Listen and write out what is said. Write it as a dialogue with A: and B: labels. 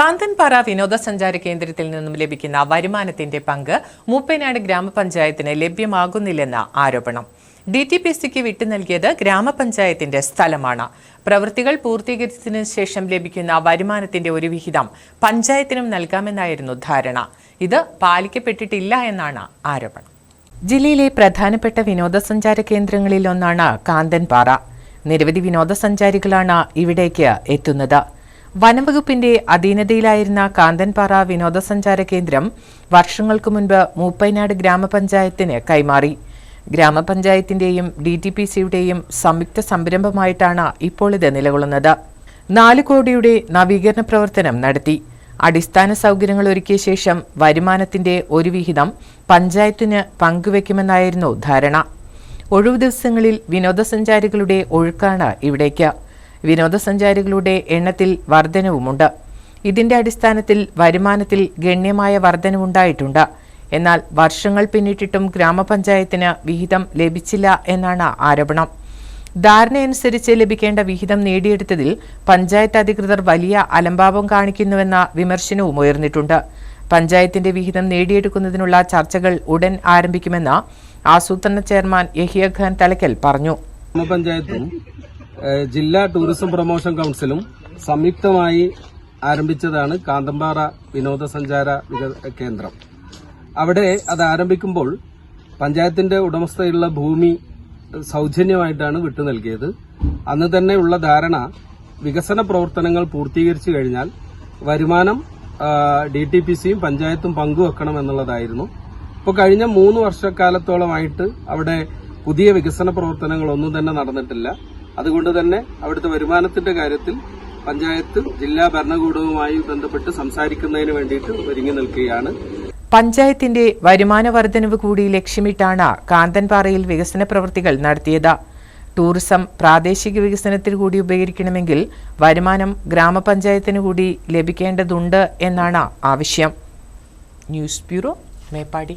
A: കാന്തൻപാറ വിനോദസഞ്ചാര കേന്ദ്രത്തിൽ നിന്നും ലഭിക്കുന്ന വരുമാനത്തിന്റെ പങ്ക് മൂപ്പനാട് ഗ്രാമപഞ്ചായത്തിന് ലഭ്യമാകുന്നില്ലെന്ന ആരോപണം. ഡി ടി പി സിക്ക് വിട്ടു നൽകിയത് ഗ്രാമപഞ്ചായത്തിന്റെ സ്ഥലമാണ്. പ്രവൃത്തികൾ പൂർത്തീകരിച്ചതിന് ശേഷം ലഭിക്കുന്ന വരുമാനത്തിന്റെ ഒരു വിഹിതം പഞ്ചായത്തിനും നൽകാമെന്നായിരുന്നു ധാരണ. ഇത് പാലിക്കപ്പെട്ടിട്ടില്ല എന്നാണ് ആരോപണം. ജില്ലയിലെ പ്രധാനപ്പെട്ട വിനോദസഞ്ചാര കേന്ദ്രങ്ങളിലൊന്നാണ് കാന്തൻപാറ നിരവധി വിനോദസഞ്ചാരികളാണ് ഇവിടേക്ക് എത്തുന്നത്. വനംവകുപ്പിന്റെ അധീനതയിലായിരുന്ന കാന്തൻപാറ വിനോദസഞ്ചാര കേന്ദ്രം വർഷങ്ങൾക്ക് മുൻപ് മൂപ്പൈനാട് ഗ്രാമപഞ്ചായത്തിന് കൈമാറി. ഗ്രാമപഞ്ചായത്തിന്റെയും ഡി ടി പി സിയുടെയും സംയുക്ത സംരംഭമായിട്ടാണ് ഇപ്പോൾ ഇത് നിലകൊള്ളുന്നത്. നാല് കോടിയുടെ നവീകരണ പ്രവർത്തനം നടത്തി. അടിസ്ഥാന സൗകര്യങ്ങൾ ഒരുക്കിയ ശേഷം വരുമാനത്തിന്റെ ഒരു വിഹിതം പഞ്ചായത്തിന് പങ്കുവെക്കുമെന്നായിരുന്നു ധാരണ. ഒഴിവു ദിവസങ്ങളിൽ വിനോദസഞ്ചാരികളുടെ ഒഴുക്കാണ് ഇവിടേക്ക് വിനോദസഞ്ചാരികളുടെ എണ്ണത്തിൽ വർധനവുമുണ്ട്. ഇതിന്റെ അടിസ്ഥാനത്തിൽ വരുമാനത്തിൽ ഗണ്യമായ വർധനവുണ്ടായിട്ടുണ്ട്. എന്നാൽ വർഷങ്ങൾ പിന്നിട്ടിട്ടും ഗ്രാമപഞ്ചായത്തിന് വിഹിതം ലഭിച്ചില്ല എന്നാണ് ആരോപണം. ധാരണയനുസരിച്ച് ലഭിക്കേണ്ട വിഹിതം നേടിയെടുത്തതിൽ പഞ്ചായത്ത് അധികൃതർ വലിയ അലംഭാവം കാണിക്കുന്നുവെന്ന വിമർശനവും ഉയർന്നിട്ടുണ്ട്. പഞ്ചായത്തിന്റെ വിഹിതം നേടിയെടുക്കുന്നതിനുള്ള ചർച്ചകൾ ഉടൻ ആരംഭിക്കുമെന്ന് ആസൂത്രണ ചെയർമാൻ യഹിയ ഖാൻ തലക്കൽ പറഞ്ഞു.
B: ഗ്രാമപഞ്ചായത്തും ഏഹ്, ജില്ലാ ടൂറിസം പ്രൊമോഷൻ കൌൺസിലും സംയുക്തമായി ആരംഭിച്ചതാണ് കാന്തമ്പാറ വിനോദസഞ്ചാര കേന്ദ്രം. അവിടെ അത് ആരംഭിക്കുമ്പോൾ പഞ്ചായത്തിന്റെ ഉടമസ്ഥയുള്ള ഭൂമി സൗജന്യമായിട്ടാണ് വിട്ടു നൽകിയത്. അന്ന് തന്നെയുള്ള ധാരണ വികസന പ്രവർത്തനങ്ങൾ പൂർത്തീകരിച്ചു കഴിഞ്ഞാൽ വരുമാനം ഡി ടി പി സിയും പഞ്ചായത്തും പങ്കുവെക്കണം എന്നുള്ളതായിരുന്നു. ഇപ്പോൾ കഴിഞ്ഞ മൂന്ന് വർഷക്കാലത്തോളമായിട്ട് അവിടെ പുതിയ വികസന പ്രവർത്തനങ്ങളൊന്നും തന്നെ നടന്നിട്ടില്ല. അതുകൊണ്ട് തന്നെ അവിടുത്തെ വരുമാനത്തിന്റെ കാര്യത്തിൽ പഞ്ചായത്ത് ജില്ലാ ഭരണകൂടവുമായി ബന്ധപ്പെട്ട് സംസാരിക്കുന്നതിന് വേണ്ടിയിട്ട് ഒരുങ്ങി നിൽക്കുകയാണ്.
A: പഞ്ചായത്തിന്റെ വരുമാന വർധനവ് കൂടി ലക്ഷ്യമിട്ടാണ് കാന്തൻപാറയിൽ വികസന പ്രവൃത്തികൾ നടത്തിയത്. ടൂറിസം പ്രാദേശിക വികസനത്തിൽ കൂടി ഉപകരിക്കണമെങ്കിൽ വരുമാനം ഗ്രാമപഞ്ചായത്തിന് കൂടി ലഭിക്കേണ്ടതുണ്ട് എന്നാണ് ആവശ്യം. News bureau Meppadi.